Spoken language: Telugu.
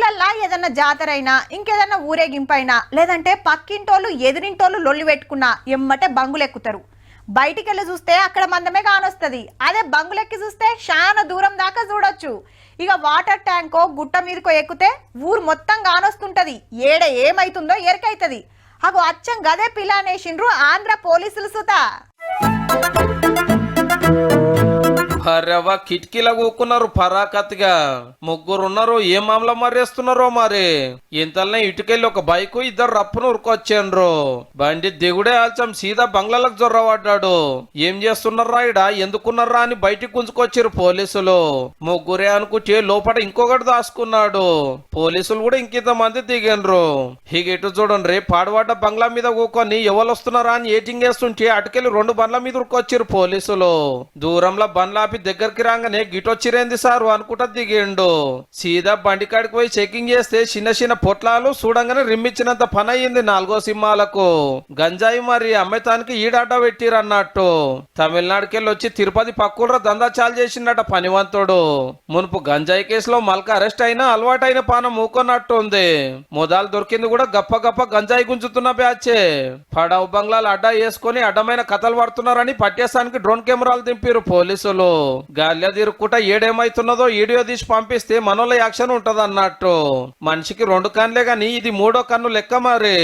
ఊర్లల్లా ఏదన్నా జాతరైనా ఇంకేదన్నా ఊరేగింపైనా లేదంటే పక్కింటోళ్ళు ఎదిరింటోళ్ళు లొల్లి పెట్టుకున్నా ఎమ్మటే బంగులెక్కుతారు. బయటికి వెళ్ళి చూస్తే అక్కడ మందమే కానొస్తుంది. అదే బంగులెక్కి చూస్తే చాలా దూరం దాకా చూడొచ్చు. ఇక వాటర్ ట్యాంకో గుట్ట మీదకో ఎక్కితే ఊరు మొత్తం కానొస్తుంటది. ఏడ ఏమైతుందో ఎరకైతుంది అగో అచ్చం గదే పిల్ల అనేసిండ్రు ఆంధ్ర పోలీసులు సుతా. భార్యవ కిటికీలో కూకున్నారు పరాకత్తిగా. ముగ్గురు ఉన్నారు ఏ మామల మరేస్తున్నారో మరి. ఇంతల్నే ఇటుకెళ్ళి ఒక బైకు ఇద్దరు రప్పును ఉరుకొచ్చేండ్రు. బండి దిగుడే ఆల్చం సీదా బంగ్లాలకు జొర్రబడ్డాడు. ఏం చేస్తున్నారా ఇడ ఎందుకున్నారా అని బయటికి గుంజుకొచ్చారు పోలీసులు. ముగ్గురే అనుకుంటే లోపల ఇంకొకటి దాచుకున్నాడు. పోలీసులు కూడా ఇంకింత మంది దిగిండ్రు. ఇక ఇటు చూడండి పాడుబడ్డ బంగ్లా మీద కూకొని ఎవరు వస్తున్నారా అని ఏటింగ్ వేస్తుంటే అటుకెళ్ళి రెండు బండ్ల మీద ఉరుకొచ్చారు పోలీసులు. దూరంలో బండ్ల కాపి దగ్గరికి రాగానే గిటొచ్చిరేంది సారు అనుకుంటా దిగిండు. సీదా బండి కాడికి పోయి చెకింగ్ చేస్తే చిన్న చిన్న పొట్లాలు చూడంగానే రిమ్మిచ్చినంత పని అయ్యింది నాలుగో సింహాలకు. గంజాయి మరి అమ్మతానికి ఈడాట పెట్టిరన్నట్టు. తమిళనాడుకి వచ్చి తిరుపతి పక్కుల దందా చాలు చేసిండట పనివంతుడు. మునుపు గంజాయి కేసులో మల్క అరెస్ట్ అయినా అలవాటైన పానం మూకొన్నట్టు ఉంది మొదలు దొరికింది కూడా గప్ప గప్ప గంజాయి గుంజుతున్న బ్యాచే. పడవ బంగ్లాలు అడ్డా వేసుకొని అడ్డమైన కథలు పడుతున్నారని పట్టేస్తానికి డ్రోన్ కెమెరాలు దింపారు పోలీసులు. గాలిలో తిరుక్కుంటా ఏడేమైతున్నదో వీడియో తీసి పంపిస్తే మనోళ్ళ యాక్షన్ ఉంటది మనిషికి రెండు కన్నులే గాని ఇది మూడో కన్ను లెక్క మరి.